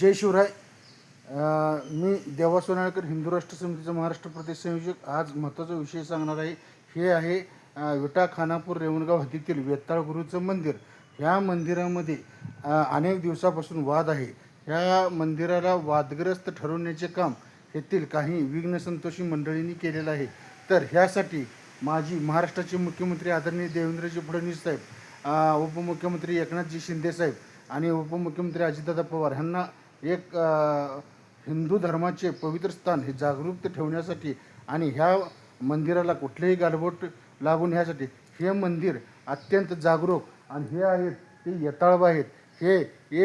जय शिवराय. मी देवा सोनाळकर हिंदू राष्ट्र समितीचा महाराष्ट्र प्रदेश संयोजक. आज महत्त्वाचा विषय सांगणार आहे. हे आहे विटा खानापूर रेवणगाव हद्दीतील वेताळ गुरुचं मंदिर. ह्या मंदिरामध्ये अनेक दिवसापासून वाद आहे. ह्या मंदिराला वादग्रस्त ठरवण्याचे काम येथील काही विघ्न संतोषी मंडळींनी केलेलं आहे. तर ह्यासाठी माजी महाराष्ट्राचे मुख्यमंत्री आदरणीय देवेंद्रजी फडणवीस साहेब उपमुख्यमंत्री एकनाथजी शिंदे साहेब आणि उपमुख्यमंत्री अजितदादा पवार ह्यांना एक हिंदू धर्माचे पवित्र स्थान हे जागरूक ठेवण्यासाठी आणि ह्या मंदिराला कुठलेही गालबोट लागून ह्यासाठी हे मंदिर अत्यंत जागरूक आणि हे आहेत ते यताळब आहेत. हे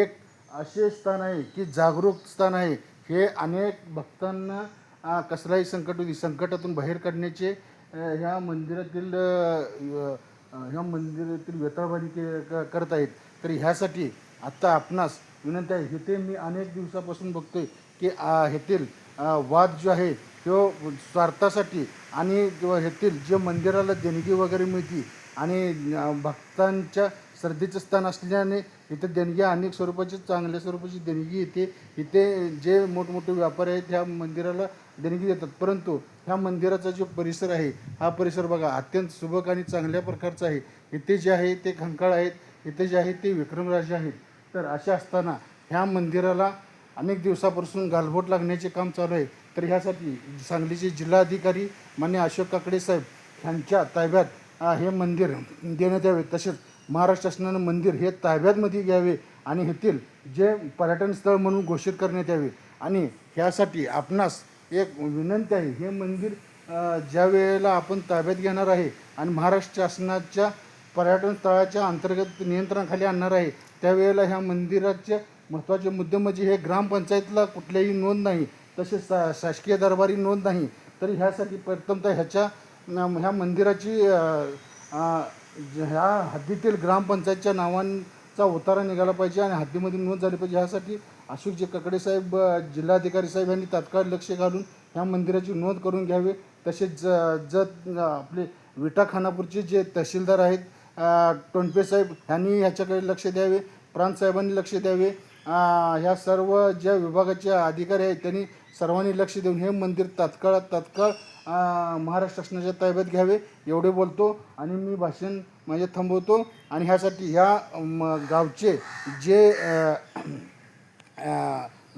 एक असे स्थान आहे की जागरूक स्थान आहे. हे अनेक भक्तांना कसलाही संकट होती संकटातून बाहेर काढण्याचे ह्या मंदिरातील ह्या मंदिरातील वेताळबाजी के क- करत आहेत. तर ह्यासाठी आत्ता आपणास विनंती आहे इथे मी अनेक दिवसापासून बघतोय की आ, येथील वाद जो आहे तो स्वार्थासाठी आणि किंवा येथील जे मंदिराला देणगी वगैरे मिळते आणि भक्तांच्या श्रद्धेचं स्थान असल्याने इथे देणगी अनेक स्वरूपाची चांगल्या स्वरूपाची देणगी येते. इथे जे मोठमोठे व्यापारी आहेत ह्या मंदिराला देणगी देतात. परंतु ह्या मंदिराचा जो परिसर आहे हा परिसर बघा अत्यंत सुबक आणि चांगल्या प्रकारचा आहे. इथे जे आहे ते खंकाळ आहेत. इथे जे आहे ते विक्रमराजे आहेत. तर असे असताना ह्या मंदिराला अनेक दिवसापासून गालबोट लागण्याचे काम चालू आहे. तर ह्यासाठी सांगलीचे जिल्हाधिकारी मान्य अशोक काकडे साहेब ह्यांच्या ताब्यात हे मंदिर देण्यात यावे. तसेच महाराष्ट्र शासनानं मंदिर हे ताब्यातमध्ये घ्यावे आणि येथील जे पर्यटन स्थळ म्हणून घोषित करण्यात यावे. आणि ह्यासाठी आपणास एक विनंती आहे हे मंदिर ज्या वेळेला आपण ताब्यात घेणार आहे आणि महाराष्ट्र शासनाच्या पर्यटन स्थळाच्या अंतर्गत नियंत्रणाखाली आणणार आहे. त्यावेळेला ह्या मंदिराचे महत्त्वाचे मुद्दे म्हणजे हे ग्रामपंचायतला कुठल्याही नोंद नाही तसेच शा शासकीय दरबारी नोंद नाही. तर ह्यासाठी प्रथमतः ह्याच्या ह्या मंदिराची ह्या हद्दीतील ग्रामपंचायतच्या नावांचा उतारा निघाला पाहिजे आणि हद्दीमध्ये नोंद झाली पाहिजे. ह्यासाठी अशोकजी ककडे साहेब जिल्हाधिकारी साहेब यांनी तात्काळ लक्ष घालून ह्या मंदिराची नोंद करून घ्यावी. तसेच ज जर आपले विटा खानापूरचे जे तहसीलदार आहेत टोणपे साहेब ह्यांनी ह्याच्याकडे लक्ष द्यावे प्रांतसाहेबांनी लक्ष द्यावे. ह्या सर्व ज्या विभागाचे अधिकारी आहेत त्यांनी सर्वांनी लक्ष देऊन हे मंदिर तात्काळ तात्काळ महाराष्ट्र शासनाच्या ताब्यात घ्यावे एवढे बोलतो आणि मी भाषण माझे थांबवतो. आणि ह्यासाठी ह्या म, गावचे जे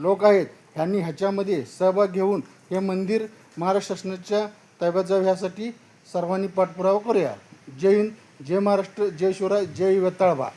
लोक आहेत ह्यांनी ह्याच्यामध्ये सहभाग घेऊन हे मंदिर महाराष्ट्र शासनाच्या ताब्यात जावे ह्यासाठी सर्वांनी पाठपुरावा करूया. जय हिंद. जय महाराष्ट्र जय शिवराय जय वेताळबा